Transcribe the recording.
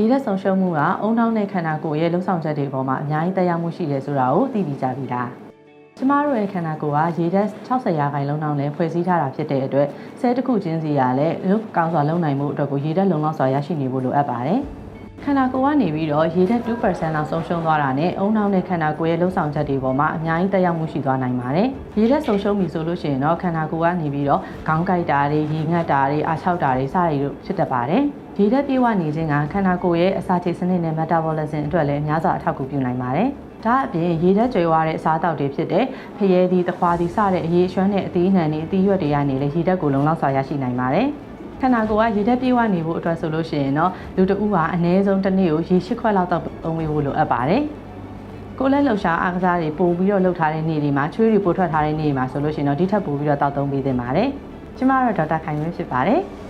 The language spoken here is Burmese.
ရေဓာတ်ဆုံးရှုံးမှုကအုံနောက်နဲ့ခန္ဓာကိုယ်ရဲ့လှုပ်ဆောင်ချက်တွေအပေါ်မှာအများကြီးတက်ရောက်မှုရှိတယ်ဆိုတာကိုသိပြီးကြပြီလားကျမတို့ရဲ့ခန္ဓာကိုယ်ကရေဓာတ်60ရာခိုင်နှုန်းလောက်နဲ့ဖွဲ့စည်းထားတာဖြစ်တဲ့အတွက်ဆဲတစ်ခုချင်းစီကလည်းရုပ်ကောင်းစွာလုံနိုင်မှုအတွက်ကိုရေဓာတ်လုံလောက်စွာရရှိနေဖို့လိုအပ်ပါတယ် ခန္ဓာကိုယ်ကနေပြီးတော့ရေဓာတ်2%လောက်ဆုံးရှုံးသွားတာနဲ့အုံနောက်နဲ့ခန္ဓာကိုယ်ရဲ့လှုပ်ဆောင်ချက်တွေပေါ်မှာအများကြီးတက်ရောက်မှုရှိသွားနိုင်ပါတယ်။ရေဓာတ်ဆုံးရှုံးပြီဆိုလို့ရှိရင်တော့ခန္ဓာကိုယ်ကနေပြီးတော့ခေါင်းကိုက်တာတွေရေငတ်တာတွေအားချောက်တာတွေစတွေတို့ဖြစ်တတ်ပါတယ်။ရေဓာတ်ပြေဝနေခြင်းကခန္ဓာကိုယ်ရဲ့အစာချိတ်စနစ်နဲ့ metabolism အတွက်လည်းအများစွာအထောက်အကူပြုနိုင်ပါတယ်။ဒါအပြင်ရေဓာတ်ကြွယ်ဝတဲ့အစားအသောက်တွေဖြစ်တဲ့ဖရဲသီး၊သခွားသီးစတဲ့အရေးအရွှန်းနဲ့အသီးနှံတွေအသီးရွက်တွေကနေလည်းရေဓာတ်ကိုလုံလောက်စွာရရှိနိုင်ပါတယ်။ ခန္ဓာကိုယ်ကရေဓာတ်ပြေဝနေဖို့အတွက်ဆိုလို့ရှိရင်တော့လူတစ်ဦးဟာအနည်းဆုံးတစ်နေ့ကိုရေ၈ခွက်လောက်တော့သုံးပေးဖို့လိုအပ်ပါတယ်။ကိုယ်လက်လှူရှားအားကစားတွေပို့ပြီးတော့လှုပ်ထားတဲ့နေ့တွေမှာချွေးတွေပို့ထွက်ထားတဲ့နေ့တွေမှာဆိုလို့ရှိရင်တော့ဒီထက်ပိုပြီးတော့တောက်သုံးပေးသင့်ပါတယ်။ကျမကတော့ဒေါက်တာခိုင်ဝင်းဖြစ်ပါတယ်။